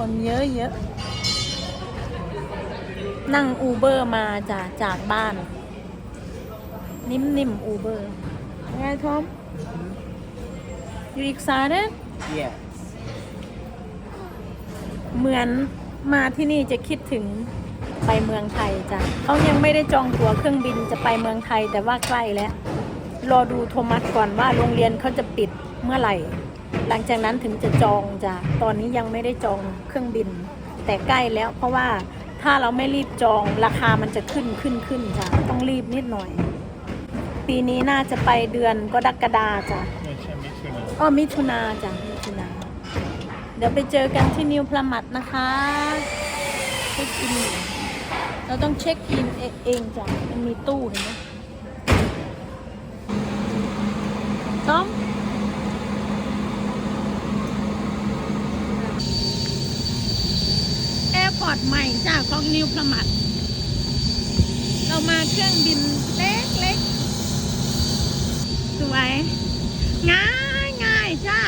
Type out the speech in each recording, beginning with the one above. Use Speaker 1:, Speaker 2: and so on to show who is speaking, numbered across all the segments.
Speaker 1: คนเยอะเยอะ นั่งอูเบอร์มาจากจากบ้าน นิ่มๆอูเบอร์ไงทอม you excited
Speaker 2: Yes.
Speaker 1: เหมือนมาที่นี่จะคิดถึงไปเมืองไทยจ้ะเขายังไม่ได้จองตั๋วเครื่องบินจะไปเมืองไทยแต่ว่าใกล้แล้ว รอดูโทมัสก่อนว่าโรงเรียนเขาจะปิดเมื่อไหร่ หลังจากนั้นถึงจะจองจ้ะตอนนี้ยังไม่ได้จองเครื่องบิน แต่ใกล้แล้วเพราะว่าถ้าเราไม่รีบจองราคามันจะขึ้นขึ้นขึ้นจ้ะต้องรีบนิดหน่อย ปีนี้น่าจะไปเดือนกรกฎาจ้ะ
Speaker 2: ไม่ใช่มิถุนา
Speaker 1: อ๋อมิถุนาจ้ะมิถุนาเดี๋ยวไปเจอกันที่นิวพลามัดนะคะเช็คอินเราต้องเช็คอินเอเองจ้ะมันมีตู้เห็นไหมต้อมแอร์พอร์ตใหม่จ้ะข องนิวพลามัด เรามาเครื่องบินเล็กๆ สวย ง่ายง่ายจ้า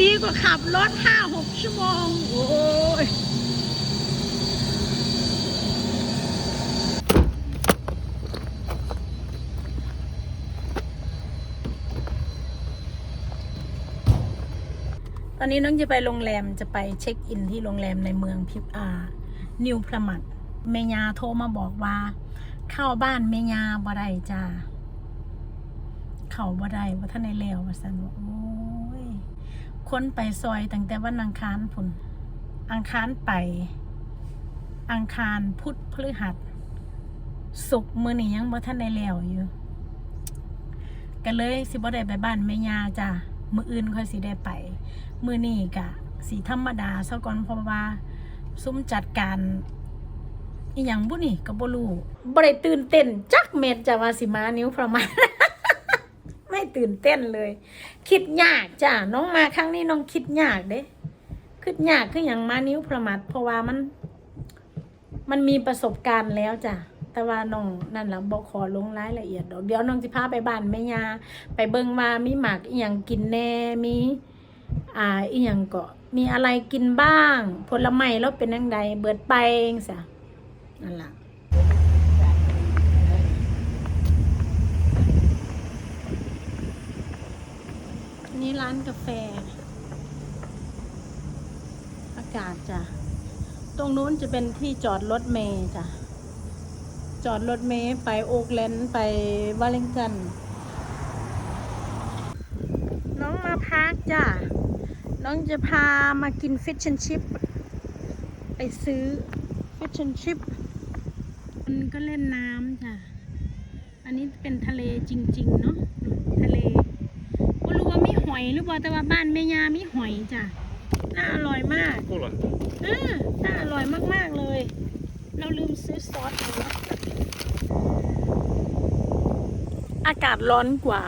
Speaker 1: ดีกว่าขับรถห้าหกชั่วโมง โอ้ยตอนนี้น้องจะไปโรงแรมจะไปเช็คอินที่โรงแรมในเมืองพิบอา นิวพระมัดเมยาโทรมาบอกว่า เข้าบ้านเมยาบ่ได้จ้าเขาบ่ได้ว่าท่านในแล้วว่าสันว่าโอ้ยคนไปซอยตั้งแต่วันอังคารพุ่นอังคารไป อังคารพุธพฤหัสศุกมื้อนี้ยังบ่ท่านในแล้วอยู่ก็เลยสิบ่ได้ไปบ้านแม่ย่าจ้ะมืออื่นค่อยสิได้ไป มือนี้ก็สีธรรมดาซะก่อนเพราะว่า ซุ่มจัดการอีหยังบุนี่ก็บ่รู้บ่ได้ตื่นเต้นจักเม็ดจะว่าสิมานิ้วประมาณไม่ตื่นเต้นเลย คิดยากจ้ะน้องมาครั้งนี้น้องคิดยากเด้คิดยากคืออย่างมานิ้วประมาทเพราะว่ามัน มันมีประสบการณ์แล้วจ้ะแต่ว่าน้องนั่นแหละบอกขอลงรายละเอียดเดี๋ยวน้องจะพาไปบ้านแม่ยาไปเบิ่งวามีหมากอีหยังกินแน่มี อ่าอีหยังก็มีอะไรกินบ้าง ผลไม้แล้วเป็นยังไงเบิดไปเองสะนั่นล่ะนี่ร้านกาแฟ อากาศจ้ะ ตรงนู้นจะเป็นที่จอดรถเมย์จ้ะ จอดรถเมย์ไปโอ๊กแลนด์ไปวอลลิงตัน น้องมาพักจ้ะ น้องจะพามากินฟิชชั่นชิพไปซื้อฟิชชั่นชิพมันก็เล่นน้ำจ้ะ อันนี้เป็นทะเลจริง ๆ เนาะทะเลก็รู้ว่ามีหอยหรือเปล่าแต่ว่าบ้านแม่ยามีหอยจ้ะ น่าอร่อยมาก
Speaker 2: Kolla.
Speaker 1: เออน่าอร่อยมาก ๆ เลย เราลืมซื้อซอสเลยอากาศร้อนกว่า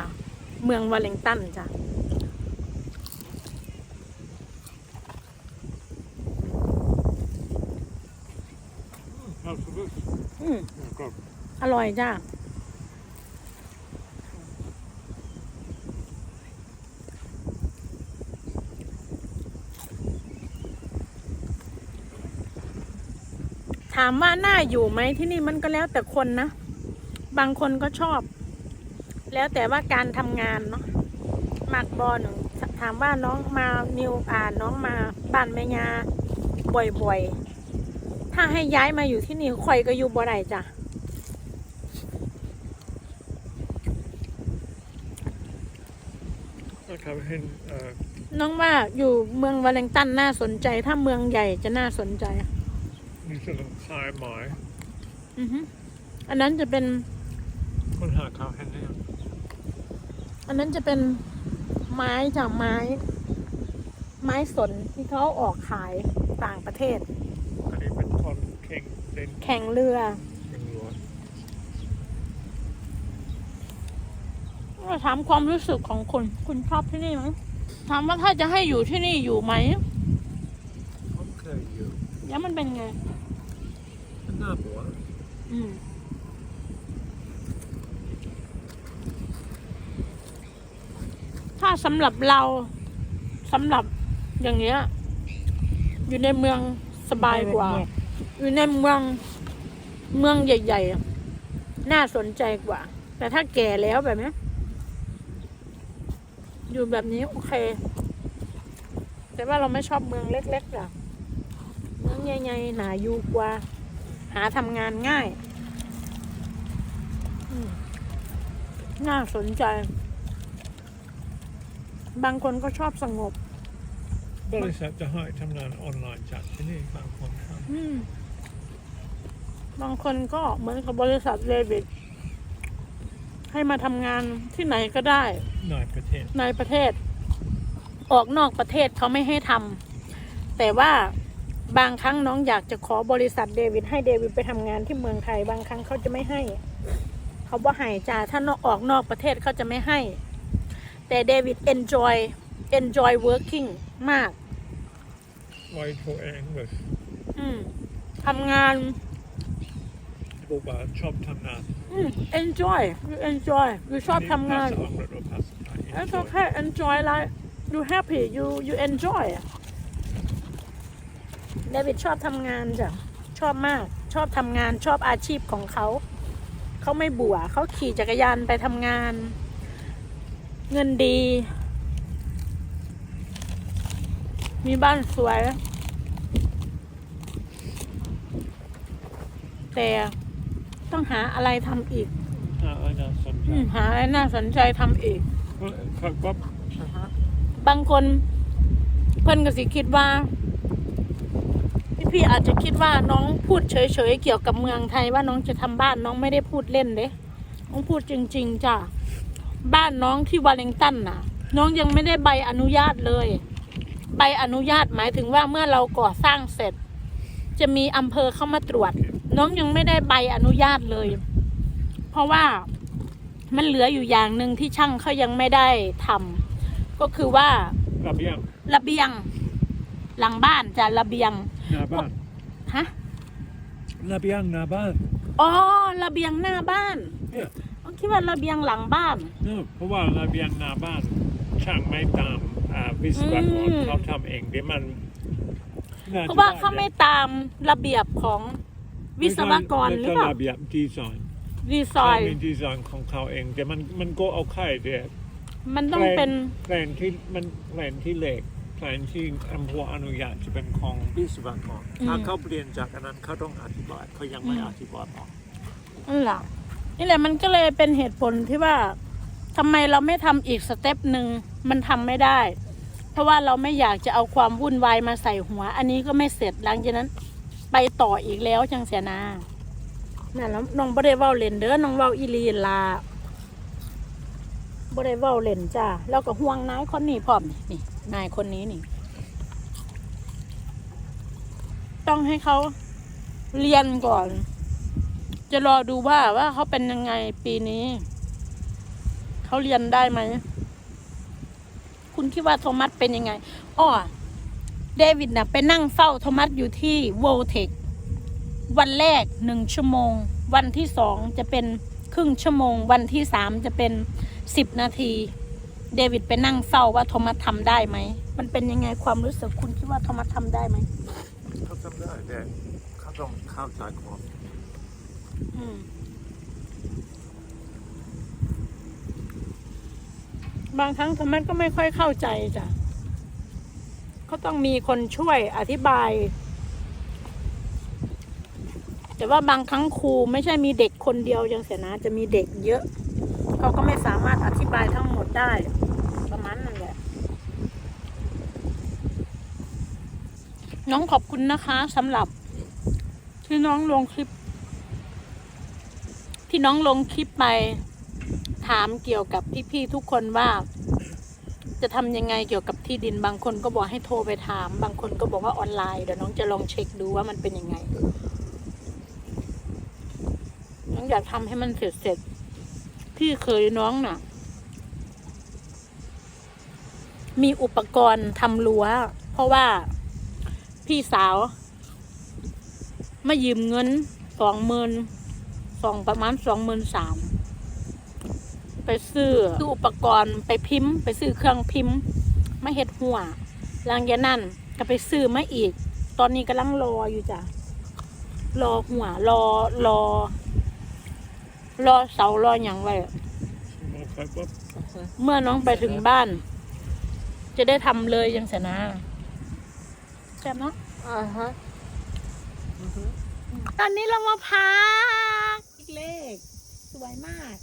Speaker 1: เมืองวอลเลงตันจ้ะ
Speaker 2: Absolut.
Speaker 1: อืม
Speaker 2: Gott.
Speaker 1: อ ร่อยจ้ะถามว่าน่าอยู่ไหมที่นี่มันก็แล้วแต่คนนะ บางคนก็ชอบ แล้วแต่ว่าการทำงานเนาะมักบอลถามว่าน้องมานิวอ่านน้องมาบ้านแม่ยาบ่อยๆ ถ้าให้ย้ายมาอยู่ที่นี่ข่อยก็อยู่บ่ได้จ้ะ
Speaker 2: Jag kan hin, uh,
Speaker 1: น้องว่าอยู่เมืองวาเลงตันน่าสนใจ ถ้าเมืองใหญ่จะน่าสนใจ
Speaker 2: ni ska ha maj.
Speaker 1: อือฮึอันนั้นจะเป็น
Speaker 2: Hon här kan henne igen.
Speaker 1: อันนั้นจะเป็นไม้จากไม้ ไม้สนที่เขาออกขายต่างประเทศ
Speaker 2: Han är med Tom King. Den
Speaker 1: แข่งเรือ
Speaker 2: King Lord.
Speaker 1: เรา ถามความรู้สึกของคุณ คุณชอบที่นี่ไหมถามว่าถ้าจะให้อยู่ที่นี่อยู่ไหม
Speaker 2: Okay, you.
Speaker 1: แล้วมันเป็นไง
Speaker 2: Den där bra.
Speaker 1: อืมถ้าสำหรับเราสำหรับอย่างเงี้ย อยู่ในเมืองสบายกว่า อยู่ในเมืองเมืองใหญ่ๆอะน่าสนใจกว่า แต่ถ้าแก่แล้วแบบนี้ อยู่แบบนี้โอเค แต่ว่าเราไม่ชอบเมืองเล็กๆอะเมืองใหญ่ๆหนาอยู่กว่า หาทำงานง่ายอืมน่าสนใจ บางคนก็ชอบสงบ
Speaker 2: บริษัทจะให้ทำงานออนไลน์จากที่นี่บางคนท
Speaker 1: อืมบางคนก็เหมือนกับบริษัทเลวิด ให้มาทำงานที่ไหนก็ได้ำ
Speaker 2: ในประเทศ
Speaker 1: ในประเทศ ออกนอกประเทศเขาไม่ให้ทำแต่ว่าบางครั้งน้องอยากจะขอบริษัทเดวิดให้เดวิดไปทำงานที่เมืองไทย บางครั้งเขาจะไม่ให้ เขาบอกให้จ่าถ้านอกออกนอกประเทศเขาจะไม่ให้ แต่เดวิด enjoy enjoy working มาก
Speaker 2: ไว้ตัวเองเลย
Speaker 1: อืมทำงาน
Speaker 2: บอกว่าชอบทำงาน
Speaker 1: อืม enjoy you enjoy you ชอบทำงาน
Speaker 2: ภษอังกฤษหรือภาษาไทย
Speaker 1: It's okay enjoy like you happy you you enjoy เดวิดชอบทำงานจ้ะ ชอบมาก ชอบทำงาน ชอบอาชีพของเขา เขาไม่บัว เขาขี่จักรยานไปทำงาน เงินดี มีบ้านสวย แต่ ต้องหาอะไรทำอีก
Speaker 2: อ่าอันนั้นสนใจ
Speaker 1: อืมหาอะไรน่าสนใจทำอีก
Speaker 2: เขาก็
Speaker 1: บางคนเพิ่นก็สิคิดว่าพี่พี่ๆอาจจะคิดว่าน้องพูดเฉยๆเกี่ยวกับเมืองไทยว่าน้องจะทำบ้านน้องไม่ได้พูดเล่นเด้น้องพูดจริง ๆจ้ะบ้านน้องที่วอลเลงตันน่ะ น้องยังไม่ได้ใบอนุญาตเลย ใบอนุญาตหมายถึงว่าเมื่อเราก่อสร้างเสร็จ จะมีอำเภอเข้ามาตรวจ น้องยังไม่ได้ใบอนุญาตเลย เพราะว่ามันเหลืออยู่อย่างหนึ่งที่ช่างเขายังไม่ได้ทำก็คือว่า
Speaker 2: ระเบียง
Speaker 1: ระเบียง หลังบ้านจะระเบียง
Speaker 2: หน้าบ้าน
Speaker 1: ฮะ
Speaker 2: ระเบียงหน้าบ้าน
Speaker 1: อ๋อระเบียงหน้าบ้าน
Speaker 2: เนี่ย
Speaker 1: อ๋อคิดว่าระเบียงหลังบ้าน
Speaker 2: เนอะเพราะว่าระเบียงหน้าบ้าน ช่างไม่ตามอ่าวิศวกร
Speaker 1: อืม
Speaker 2: เขาทำเองเดี๋ยวมันน่จ
Speaker 1: เพราะว่าเขาไม่
Speaker 2: ด้
Speaker 1: ตามระเบียบของ วิศวกรหรือเปล่า
Speaker 2: ไม่ใช่ระเบียบดีไซน์
Speaker 1: ดีไซ
Speaker 2: เขา
Speaker 1: น์
Speaker 2: มีดีไซน์ของเขาเอง แต่มันมันก็เอาไข่เดีย
Speaker 1: มันต้องเป็น
Speaker 2: แผนที่มันแผนที่เหล็กแผนที่อำเภออนุญาตจะเป็นของวิศวกร
Speaker 1: อืม
Speaker 2: ถ้าเขาเปลี่ยนจากอันนั้นเขาต้องอธิบายเขายังไม่
Speaker 1: อืม
Speaker 2: อธิบายหรอก
Speaker 1: นั่นแหละนี่แหละมันก็เลยเป็นเหตุผลที่ว่าทำไมเราไม่ทำอีกสเต็ปหนึ่งมันทำไม่ได้ เพราะว่าเราไม่อยากจะเอาความวุ่นวายมาใส่หัว อันนี้ก็ไม่เสร็จหลังจากนั้น ไปต่ออีกแล้วจังเสียนานั่นแล้วน้องบ่ได้เว้าเล่นเด้อน้องเว้าอีลีลาบ่ได้เว้าเล่นจ้าแล้วก็ห่วงนายคนนี้พร้อมนี่นี่นายคนนี้นี่ ต้องให้เขาเรียนก่อน จะรอดูว่าว่าเขาเป็นยังไงปีนี้ เขาเรียนได้ไหม คุณคิดว่าโทมัสเป็นยังไงอ้อ เดวิดน่ะไปนั่งเฝ้าโทมัสอยู่ที่โวเทควันแรกหนึ่งชั่วโมง วันที่สองจะเป็นครึ่งชั่วโมง วันที่สามจะเป็นสิบนาที เดวิดไปนั่งเฝ้าว่าโทมัสทำได้ไหม มันเป็นยังไงความรู้สึกคุณคิดว่าโทมัสทำได้ไหม
Speaker 2: เขาทำได้แต่เขาต้องเข้าใจความ
Speaker 1: อืมบางครั้งโทมัสก็ไม่ค่อยเข้าใจจ้ะ เขาต้องมีคนช่วยอธิบาย แต่ว่าบางครั้งครูไม่ใช่มีเด็กคนเดียวยังเสียนะจะมีเด็กเยอะ เขาก็ไม่สามารถอธิบายทั้งหมดได้ ประมาณนั้นแหละ น้องขอบคุณนะคะสำหรับที่น้องลงคลิป ที่น้องลงคลิปไป ถามเกี่ยวกับพี่ๆทุกคนว่า จะทำยังไงเกี่ยวกับที่ดินบางคนก็บอกให้โทรไปถาม บางคนก็บอกว่าออนไลน์เดี๋ยวน้องจะลองเช็คดูว่ามันเป็นยังไง น้องอยากทำให้มันเสร็จเสร็จๆพี่เคยน้องน่ะ มีอุปกรณ์ทำรั้ว เพราะว่าพี่สาวมายืมเงินสองหมื่นสองประมาณสองหมื่นสาม ไปซื้อซื้ออุปกรณ์ไปพิมพ์ ไปซื้อเครื่องพิมพ์มาเฮ็ดหัวหลังจากนั้นก็ไปซื้อมาอีก ตอนนี้กำลังรออยู่จ้ะรอหัวรอรอ รอเสารออย่างไว้
Speaker 2: มองไปปุ๊บ
Speaker 1: เมื่อน้องไปถึงบ้าน จะได้ทำเลยยังเสยนะใช่ไหมะ
Speaker 3: อ่าฮะ
Speaker 1: ตอนนี้เรามาพักอีกเลข สวยมาก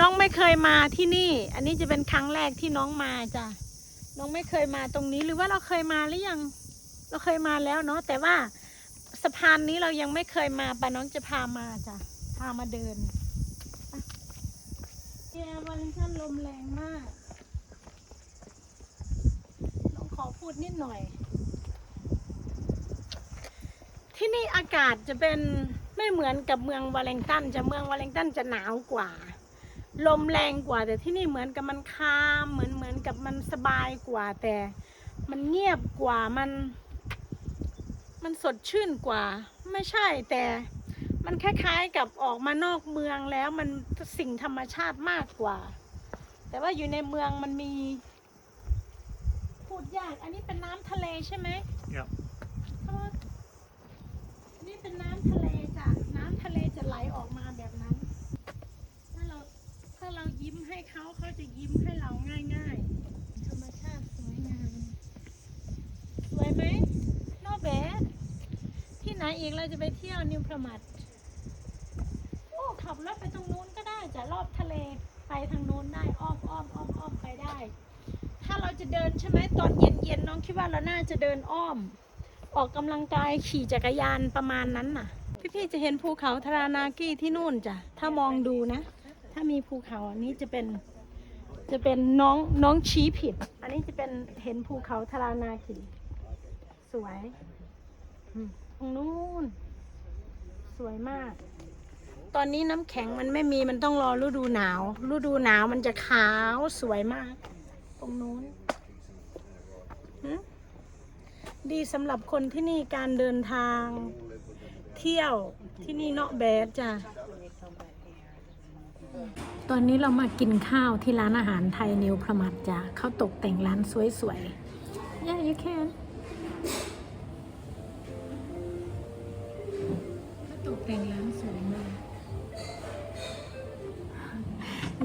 Speaker 1: น้องไม่เคยมาที่นี่ อันนี้จะเป็นครั้งแรกที่น้องมาจ้ะ น้องไม่เคยมาตรงนี้หรือว่าเราเคยมาหรือยัง เราเคยมาแล้วเนาะ แต่ว่าสะพานนี้เรายังไม่เคยมาปะน้องจะพามาจ้ะ พามาเดินอะแกวันท่านลมแรงมาก น้องขอพูดนิดหน่อย ที่นี่อากาศจะเป็นไม่เหมือนกับเมืองวาเลงตันจะเมืองวาเลงตันจะหนาวกว่า ลมแรงกว่า แต่ที่นี่เหมือนกับมันคามเหมือนเหมือนกับมันสบายกว่า แต่มันเงียบกว่ามัน มันสดชื่นกว่า ไม่ใช่แต่มันคล้ายๆกับออกมานอกเมืองแล้วมันสิ่งธรรมชาติมากกว่า แต่ว่าอยู่ในเมืองมันมี พูดยาก อันนี้เป็นน้ำทะเลใช่ไหม
Speaker 2: Ja.
Speaker 1: นี่เป็นน้ำทะเลจ้ะ น้ำทะเลจะไหลออกมาแบบนั้น ถ้าเราถ้าเรายิ้มให้ เขาจะยิ้มให้เราง่ายๆ ธรรมชาติสวยงาม สวยไหมนอกแบดที่ไหนอีกเราจะไปเที่ยวนิวพรมัดโอ้ขับรถไปตรงนู้นก็ได้จ้ะรอบทะเลไปทางนู้นได้อ้อมอ้อมอ้อมอ้อมไปได้ ถ้าเราจะเดินใช่ไหมตอนเย็นๆน้องคิดว่าเราน่าจะเดินอ้อม ออกกำลังกายขี่จักรยานประมาณนั้นน่ะ พี่ๆจะเห็นภูเขาทารานากิที่นู่นจ้ะถ้ามองดูนะ ถ้ามีภูเขาอันนี้จะเป็น จะเป็นน้องน้องชี้ผิด อันนี้จะเป็นเห็นภูเขาทารานากิสวยตรงนู้นสวยมาก ตอนนี้น้ำแข็งมันไม่มีมันต้องรอฤดูหนาว ฤดูหนาวมันจะขาวสวยมาก ตรงนู้นดีสำหรับคนที่นี่การเดินทาง เที่ยวที่นี่เนาะแบดจ้ะ ตอนนี้เรามากินข้าวที่ร้านอาหารไทยนิวพระมัดจ้ะเขาตกแต่งร้านสวยๆ yeah you can เขาตกแต่งร้านสวยมาก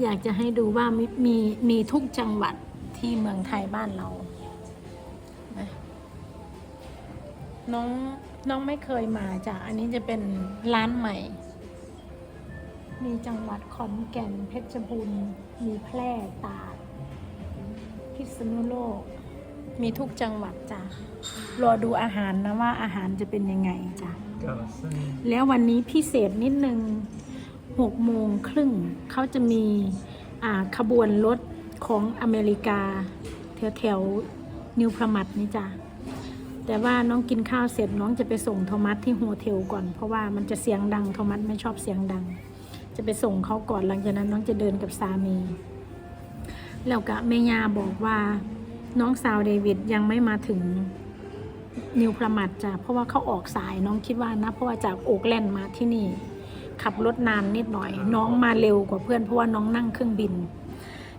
Speaker 1: อยากจะให้ดูว่ามีมีมีทุกจังหวัดที่เมืองไทยบ้านเรา น้องน้องไม่เคยมาจ้ะ อันนี้จะเป็นร้านใหม่ มีจังหวัดขอนแก่นเพชรบูรณ์มีแพร่ตากพิษณุโลก มีทุกจังหวัดจ้ะรอดูอาหารนะว่าอาหารจะเป็นยังไงจ้ะ
Speaker 2: Gasen.
Speaker 1: แล้ววันนี้พิเศษนิดนึงหกโมงครึ่งเขาจะมีอ่าขบวนรถของอเมริกา แถวแถวๆนิวพรหมัดนี่จ้ะแต่ว่าน้องกินข้าวเสร็จน้องจะไปส่งโทมัสที่โฮเทลก่อน เพราะว่ามันจะเสียงดังโทมัสไม่ชอบเสียงดัง จะไปส่งเขาก่อนหลังจากนั้นน้องจะเดินกับสามี แล้วก็แม่ยาบอกว่าน้องสาวเดวิดยังไม่มาถึงนิวประมัดจ้ะเพราะว่าเขาออกสายน้องคิดว่านะเพราะว่าจากโอกแลนด์มาที่นี่ ขับรถนานนิดหน่อย น้องมาเร็วกว่าเพื่อนเพราะว่าน้องนั่งเครื่องบิน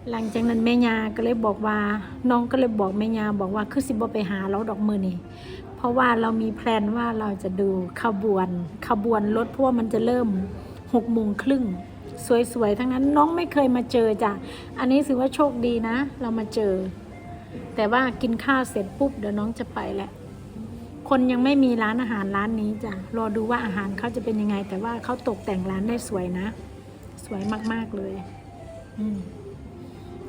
Speaker 1: หลังจากนั้นแม่ยาก็เลยบอกว่า น้องก็เลยบอกแม่ยาบอกว่าคือสิบไปหาเราดอกมือนี่เพราะว่าเรามีแพลนว่าเราจะดูขบวนขบวนรถเพราะว่ามันจะเริ่ม หกโมงครึ่งสวยๆ ทั้งนั้นน้องไม่เคยมาเจอจ้ะ อันนี้ถือว่าโชคดีนะ เรามาเจอ แต่ว่ากินข้าวเสร็จปุ๊บเดี๋ยวน้องจะไปแหล้วคนยังไม่มีร้านอาหารร้านนี้จ้ะ รอดูว่าอาหารเขาจะเป็นยังไง แต่ว่าเขาตกแต่งร้านได้สวยนะ สวยมากๆเลย อืม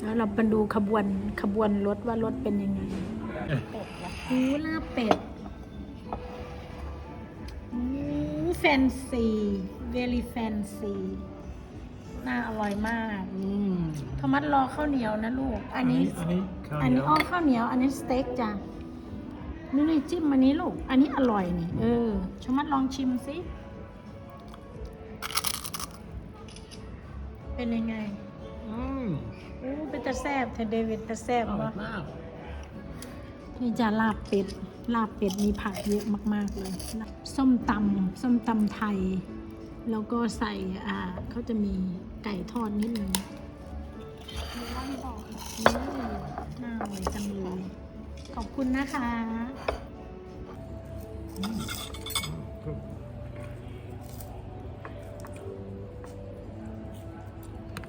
Speaker 1: แล้วเราไปดูขบวนขบวนรถว่ารถเป็นยังไงหูลาเป็ดหูแฟนซี very fancy น่าอร่อยมาก
Speaker 2: Mm.
Speaker 1: โทมัสรอข้าวเหนียวนะลูก อันนี้
Speaker 2: อันนี้ข้าว
Speaker 1: อัน
Speaker 2: เหนี
Speaker 1: นี้
Speaker 2: ยว
Speaker 1: อ้อข้าวเหนียว อันนี้สเต็กจ้ะนี่นี่จิ้มอันนี้ลูก อันนี้อร่อยนี่ เออชมัดลองชิมสิ เป็นยังไง
Speaker 2: อืม
Speaker 1: โอ้เป็นตาแซบเธอเดวิดตาแซบ
Speaker 2: อร่อ
Speaker 1: วะ
Speaker 2: ยมาก
Speaker 1: นี่จะลาบเป็ด ลาบเป็ดมีผักเยอะมาก ๆ เลย ส้มตำส้มตำไทย แล้วก็ใส่อ่าเขาจะมีไก่ทอดนิดนึงอืมน่าอร่อยจังเลยขอบคุณนะคะ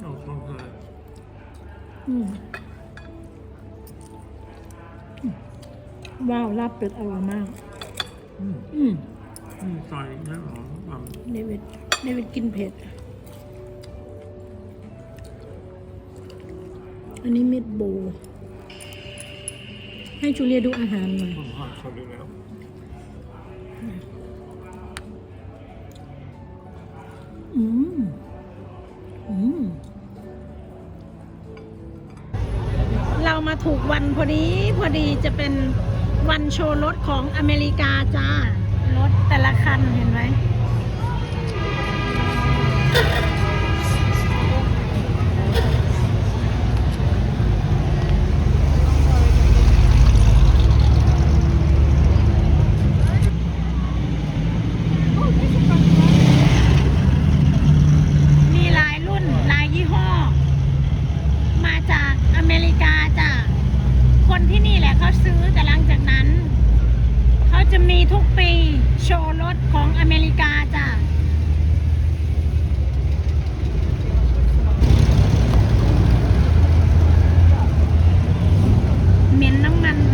Speaker 2: เอาเข้ามา
Speaker 1: อืมว้าวลาบเป็ดอร่อยมาก
Speaker 2: อืม
Speaker 1: อืม
Speaker 2: อืมใส่ได้หรอแบบ
Speaker 1: เดวิด เดวิดกินเผ็ด อันนี้มิดโบว์ให้จูเลียดูอาหารหน่อย
Speaker 2: ผมผ่านเขาดูแล้ว
Speaker 1: อืม อืม เรามาถูกวันพอดี พอดีจะเป็นวันโชว์รถของอเมริกาจ้ารถแต่ละคันเห็นไหม มีหลายรุ่นหลายยี่ห้อ มาจากอเมริกาจ้ะคนที่นี่แหละเขาซื้อแต่หลังจากนั้น เขาจะมีทุกปีโชว์รถของอเมริกาจ้ะ เหม็นน้ำมัน